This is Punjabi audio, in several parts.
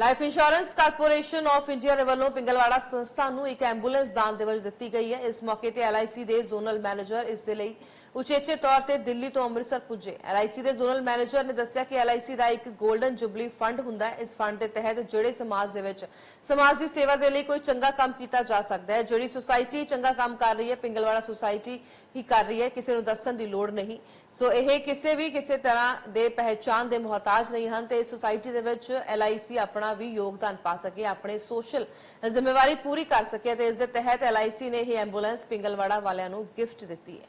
Life insurance corporation of India ਦੇ ਵੱਲੋਂ ਪਿੰਗਲਵਾੜਾ ਸੰਸਥਾ ਨੂੰ ਇੱਕ ਐਂਬੂਲੈਂਸ ਦਾਨ ਦੇ ਵਜੋਂ ਦਿੱਤੀ ਗਈ ਹੈ। ਇਸ ਮੌਕੇ ਤੇ ਐਲਆਈਸੀ ਦੇ ਜ਼ੋਨਲ ਮੈਨੇਜਰ ਇਸ ਦੇ ਲਈ ਉਚੇਚੇ ਤੌਰ ਤੇ ਦਿੱਲੀ ਤੋਂ ਅੰਮ੍ਰਿਤਸਰ ਪੁੱਜੇ। ਐਲਆਈਸੀ ਦੇ ਜ਼ੋਨਲ ਮੈਨੇਜਰ ਨੇ ਦੱਸਿਆ ਕਿ ਐਲਆਈਸੀ ਦਾ ਇੱਕ 골ਡਨ ਜੁਬਲੀ ਫੰਡ ਹੁੰਦਾ ਹੈ। ਇਸ ਫੰਡ ਦੇ ਤਹਿਤ ਜਿਹੜੇ ਸਮਾਜ ਦੇ ਵਿੱਚ ਸਮਾਜ ਦੀ ਸੇਵਾ ਦੇ ਲਈ ਕੋਈ ਚੰਗਾ ਕੰਮ ਕੀਤਾ ਜਾ ਸਕਦਾ ਹੈ, ਜਿਹੜੀ ਸੁਸਾਇਟੀ ਚੰਗਾ ਕੰਮ ਕਰ ਰਹੀ ਹੈ, ਪਿੰਗਲਵਾੜਾ ਸੁਸਾਇਟੀ ਹੀ ਕਰ ਰਹੀ ਹੈ, ਕਿਸੇ ਨੂੰ ਦੱਸਣ ਦੀ ਲੋੜ ਨਹੀਂ। ਸੋ ਇਹ ਕਿਸੇ ਵੀ ਕਿਸੇ ਤਰ੍ਹਾਂ ਦੇ ਪਹਿਚਾਨ ਦੇ ਮੁਹਤਾਜ ਨਹੀਂ ਹਨ ਤੇ ਇਸ ਸੁਸਾਇਟੀ ਦੇ ਵਿੱਚ ਐਲਆਈਸੀ ਆਪਣਾ ਵੀ ਯੋਗਦਾਨ ਪਾ ਸਕੇ, ਆਪਣੇ ਸੋਸ਼ਲ ਜ਼ਿੰਮੇਵਾਰੀ ਪੂਰੀ ਕਰ ਸਕੇ ਤੇ ਇਸ ਦੇ ਤਹਿਤ ਐਲਆਈਸੀ ਨੇ ਇਹ ਐਂਬੂਲੈਂਸ ਪਿੰਗਲਵਾੜਾ ਵਾਲਿਆਂ ਨੂੰ ਗਿਫਟ ਦਿੱਤੀ ਹੈ।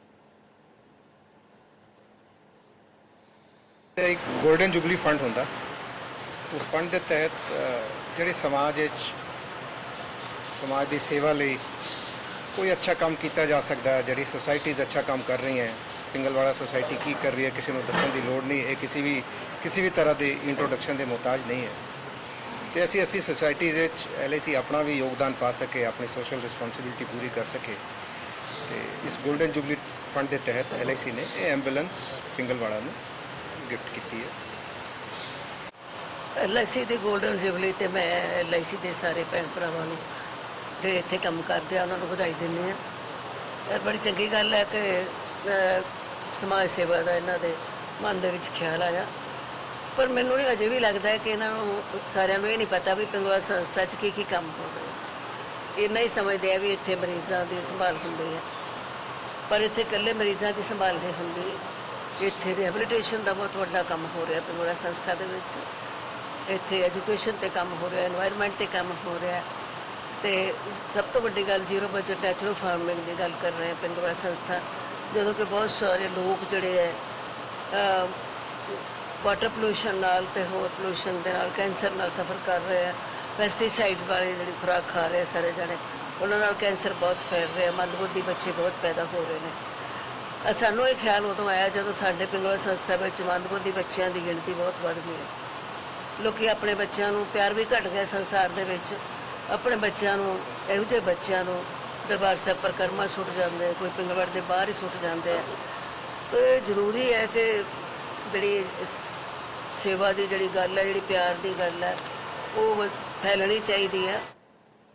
ਇੱਕ 골ਡਨ ਜੁਬਲੀ ਫੰਡ ਹੁੰਦਾ। ਉਸ ਫੰਡ ਦੇ ਤਹਿਤ ਜਿਹੜੇ ਸਮਾਜ ਵਿੱਚ, ਸਮਾਜ ਦੀ ਸੇਵਾ ਲਈ ਕੋਈ ਅੱਛਾ ਕੰਮ ਕੀਤਾ ਜਾ ਸਕਦਾ ਹੈ ਜਿਹੜੀ ਸੁਸਾਇਟੀਜ਼ ਅੱਛਾ ਕੰਮ ਕਰ ਰਹੀਆਂ ਹੈ, ਪਿੰਗਲਵਾੜਾ ਸੁਸਾਇਟੀ ਕੀ ਕਰ ਰਹੀ ਹੈ, ਕਿਸੇ ਨੂੰ ਦੱਸਣ ਦੀ ਲੋੜ ਨਹੀਂ, ਇਹ ਕਿਸੇ ਵੀ ਕਿਸੇ ਵੀ ਤਰ੍ਹਾਂ ਦੀ ਇੰਟਰੋਡਕਸ਼ਨ ਦੇ ਮੁਹਤਾਜ ਨਹੀਂ ਹੈ। ਤੇ ਅਸੀਂ ਅਸੀਂ ਸੋਸਾਇਟੀ ਦੇ ਵਿੱਚ ਐਲਆਈਸੀ ਆਪਣਾ ਵੀ ਯੋਗਦਾਨ ਪਾ ਸਕੇ, ਆਪਣੀ ਸੋਸ਼ਲ ਰਿਸਪੌਂਸਿਬਿਲਟੀ ਪੂਰੀ ਕਰ ਸਕੇ। ਤੇ ਇਸ 골ਡਨ ਜੁਬਲੀ ਫੰਡ ਦੇ ਤਹਿਤ ਐਲਆਈਸੀ ਨੇ ਇਹ ਐਂਬੂਲੈਂਸ ਪਿੰਗਲਵਾੜਾ ਨੂੰ ਗਿਫਟ ਕੀਤੀ ਹੈ। ਐਲਆਈਸੀ ਦੀ 골ਡਨ ਜੁਬਲੀ ਤੇ ਮੈਂ ਐਲਆਈਸੀ ਦੇ ਸਾਰੇ ਭੈਣ ਭਰਾਵਾਂ ਨੂੰ ਤੇ ਇੱਥੇ ਕੰਮ ਕਰਦੇ ਆ ਉਹਨਾਂ ਨੂੰ ਵਧਾਈ ਦਿੰਦੀ ਹਾਂ। ਇਹ ਬੜੀ ਚੰਗੀ ਗੱਲ ਹੈ ਕਿ ਸਮਾਜ ਸੇਵਾ ਦਾ ਇਹਨਾਂ ਦੇ ਮਨ ਦੇ ਵਿੱਚ ਖਿਆਲ ਆਇਆ। ਪਰ ਮੈਨੂੰ ਨਹੀਂ ਅਜੇ ਵੀ ਲੱਗਦਾ ਕਿ ਇਹਨਾਂ ਨੂੰ ਸਾਰਿਆਂ ਨੂੰ ਇਹ ਨਹੀਂ ਪਤਾ ਵੀ ਪੰਗਵਾ ਸੰਸਥਾ 'ਚ ਕੀ ਕੀ ਕੰਮ ਹੋ ਰਿਹਾ ਇੰਨਾ ਹੀ ਸਮਝਦੇ ਆ ਵੀ ਇੱਥੇ ਮਰੀਜ਼ਾਂ ਦੀ ਸੰਭਾਲ ਹੁੰਦੀ ਹੈ। ਪਰ ਇੱਥੇ ਇਕੱਲੇ ਮਰੀਜ਼ਾਂ ਦੀ ਸੰਭਾਲ ਨਹੀਂ ਹੁੰਦੀ। ਇੱਥੇ ਰਿਹੈਬਿਲਿਟੇਸ਼ਨ ਦਾ ਬਹੁਤ ਵੱਡਾ ਕੰਮ ਹੋ ਰਿਹਾ ਪੰਗਵਾ ਸੰਸਥਾ ਦੇ ਵਿੱਚ। ਇੱਥੇ ਐਜੂਕੇਸ਼ਨ ਤੇ ਕੰਮ ਹੋ ਰਿਹਾ এনवायरमेंट ਤੇ ਕੰਮ ਹੋ ਰਿਹਾ ਤੇ ਸਭ ਤੋਂ ਵੱਡੀ ਗੱਲ ਜ਼ੀਰੋ ਬਜਟ ਨੈਚੁਰਲ ਫਾਰਮਿੰਗ ਦੀ ਗੱਲ ਕਰ ਰਹੇ ਹਾਂ ਪੰਗਵਾ ਸੰਸਥਾ। ਜਦੋਂ ਕਿ ਬਹੁਤ ਸਾਰੇ ਲੋਕ ਜਿਹੜੇ ਹੈ ਵਾਟਰ ਪੋਲੂਸ਼ਨ ਨਾਲ ਤੇ ਹੋਰ ਪੋਲੂਸ਼ਨ ਦੇ ਨਾਲ ਕੈਂਸਰ ਨਾਲ ਸਫਰ ਕਰ ਰਹੇ ਆ। ਪੈਸਟੀਸਾਈਡਸ ਵਾਲੀ ਜਿਹੜੀ ਖੁਰਾਕ ਖਾ ਰਹੇ ਸਾਰੇ ਜਣੇ। ਉਹਨਾਂ ਨਾਲ ਕੈਂਸਰ ਬਹੁਤ ਫੈਲ ਰਿਹਾ, ਮੰਦਬੁੱਧੀ ਬੱਚੇ ਬਹੁਤ ਪੈਦਾ ਹੋ ਰਹੇ ਨੇ। ਸਾਨੂੰ ਇਹ ਖਿਆਲ ਉਦੋਂ ਆਇਆ ਜਦੋਂ ਸਾਡੇ ਪਿੰਗਲਾ ਸੰਸਥਾ ਵਿੱਚ ਮੰਦਬੁੱਧੀ ਬੱਚਿਆਂ ਦੀ ਗਿਣਤੀ ਬਹੁਤ ਵੱਧ ਗਈ ਹੈ। ਲੋਕੀ ਆਪਣੇ ਬੱਚਿਆਂ ਨੂੰ ਪਿਆਰ ਵੀ ਘਟ ਗਿਆ ਸੰਸਾਰ ਦੇ ਵਿੱਚ। ਆਪਣੇ ਬੱਚਿਆਂ ਨੂੰ, ਇਹੋ ਜਿਹੇ ਬੱਚਿਆਂ ਨੂੰ ਦਰਬਾਰ ਸਾਹਿਬ ਪਰਿਕਰਮਾ ਸੁੱਟ ਜਾਂਦੇ ਕੋਈ ਪਿੰਗਲਵੜ ਦੇ ਬਾਹਰ ਹੀ ਸੁੱਟ ਜਾਂਦੇ ਆ। ਤਾਂ ਇਹ ਜ਼ਰੂਰੀ ਹੈ ਕਿ ਜਿਹੜੀ ਸੇਵਾ ਦੀ ਜਿਹੜੀ ਗੱਲ ਹੈ, ਜਿਹੜੀ ਪਿਆਰ ਦੀ ਗੱਲ ਹੈ, ਉਹ ਫੈਲਣੀ ਚਾਹੀਦੀ ਹੈ।